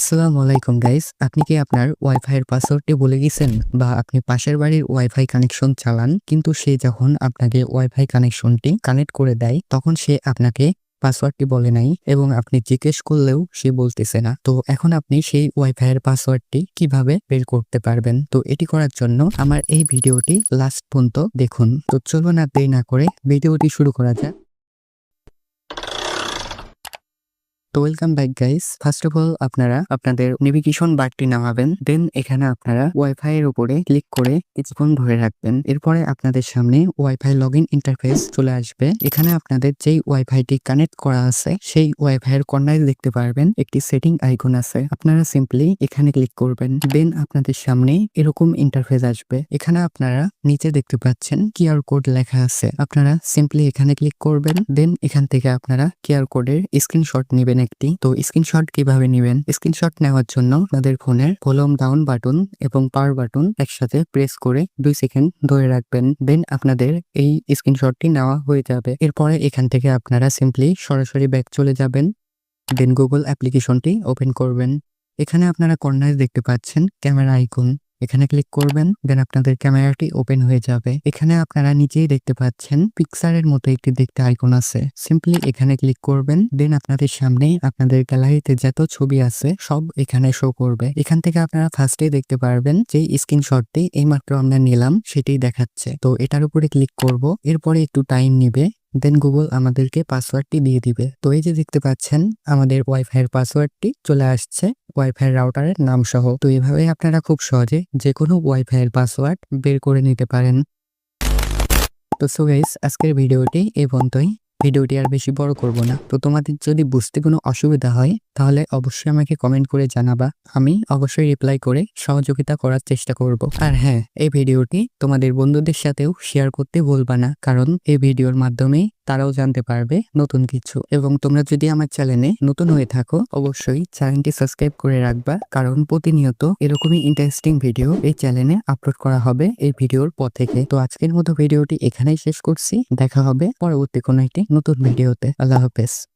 আসসালামু আলাইকুম গাইস আপনি কি আপনার ওয়াইফাই এর পাসওয়ার্ডটি ভুলে গেছেন? বা আপনি পাশের বাড়ির ওয়াইফাই কানেকশন চালান, কিন্তু সে যখন আপনাকে ওয়াইফাই কানেকশনটি কানেক্ট করে দেয়, তখন সে আপনাকে পাসওয়ার্ডটি বলে নাই এবং আপনি জিজ্ঞেস করলেও সে বলতেছে না। তো এখন আপনি সেই ওয়াইফাই এর পাসওয়ার্ডটি কীভাবে বের করতে পারবেন? তো এটি করার জন্য আমার এই ভিডিওটি লাস্ট পর্যন্ত দেখুন। তো চলুন আর দেরি না করে ভিডিওটি শুরু করা যাক। তো welcome back guys first of all আপনারা আপনাদের নেভিগেশন বারটি নামাবেন দেন এখানে আপনারা ওয়াইফাই এর উপরে ক্লিক করে কিছুক্ষণ ধরে রাখবেন। এরপরে আপনাদের সামনে ওয়াইফাই লগ ইন ইন্টারফেস চলে আসবে। এখানে আপনাদের যেই ওয়াইফাইটি কানেক্ট করা আছে, সেই ওয়াইফাই এর কর্নারে দেখতে পারবেন, একটি সেটিং আইকন আছে। আপনারা সিম্পলি এখানে ক্লিক করবেন। দেন আপনাদের সামনে এরকম ইন্টারফেস আসবে। এখানে আপনারা নিচে দেখতে পাচ্ছেন কিউআর কোড লেখা আছে। আপনারা সিম্পলি এখানে ক্লিক করবেন দেন এখান থেকে আপনারা কিউআর কোডের স্ক্রিনশট নেবেন একটি তো স্ক্রিনশট কীভাবে নেবেন? স্ক্রিনশট নেওয়ার জন্য আপনাদের ফোনের ভলিউম ডাউন বাটন এবং পাওয়ার বাটন একসাথে প্রেস করে দুই সেকেন্ড ধরে রাখবেন। দেন আপনাদের এই স্ক্রিনশটটি নেওয়া হয়ে যাবে। এরপরে এখান থেকে আপনারা সিম্পলি সরাসরি ব্যাক চলে যাবেন। দেন গুগল অ্যাপ্লিকেশনটি ওপেন করবেন। এখানে আপনারা কর্নারে দেখতে পাচ্ছেন ক্যামেরা আইকন এখানে ক্লিক করবেন দেন আপনাদের ক্যামেরাটি ওপেন হয়ে যাবে। এখানে আপনারা নিজেই দেখতে পাচ্ছেন পিকচারের মতো একটি দেখতে আইকন আছে। সিম্পলি এখানে ক্লিক করবেন দেন আপনাদের সামনে আপনাদের গ্যালারিতে যত ছবি আছে, সব এখানে শো করবে। এখান থেকে আপনারা ফার্স্টে দেখতে পারবেন যে স্ক্রিনশটটি এইমাত্র আমরা নিলাম, সেটি দেখাচ্ছে। তো এটার উপরে ক্লিক করব, এরপরে একটু টাইম নিবে। দেন গুগল আমাদেরকে পাসওয়ার্ডটি দিয়ে দিবে। তো এই যে দেখতে পাচ্ছেন, আমাদের ওয়াইফাই এর পাসওয়ার্ডটি চলে আসছে ওয়াইফাই রাউটারের নাম সহ তো এভাবে আপনারা খুব সহজে যে কোনো ওয়াইফাই এর পাসওয়ার্ড বের করে নিতে পারেন। তো সো গাইস আজকের ভিডিওটি এই পর্যন্তই। ভিডিওটি আর বেশি বড় করব না। তো তোমাদের যদি বুঝতে কোনো অসুবিধা হয়, তাহলে অবশ্যই আমাকে কমেন্ট করে জানাবা। আমি অবশ্যই রিপ্লাই করে সহযোগিতা করার চেষ্টা করব। আর হ্যাঁ এই ভিডিওটি তোমাদের বন্ধুদের সাথেও শেয়ার করতে ভুলবা না। কারণ এই ভিডিওর মাধ্যমে তারাও জানতে পারবে নতুন কিছু। এবং তোমরা যদি আমার চ্যানেলে নতুন হয়ে থাকো, অবশ্যই চ্যানেলটি সাবস্ক্রাইব করে রাখবা, কারণ প্রতিনিয়ত এরকমই ইন্টারেস্টিং ভিডিও এই চ্যানেলে আপলোড করা হবে এই ভিডিওর পর থেকে। তো আজকের মতো ভিডিওটি এখানেই শেষ করছি। দেখা হবে পরবর্তী কোনো একটি নতুন ভিডিওতে আল্লাহ হাফেজ।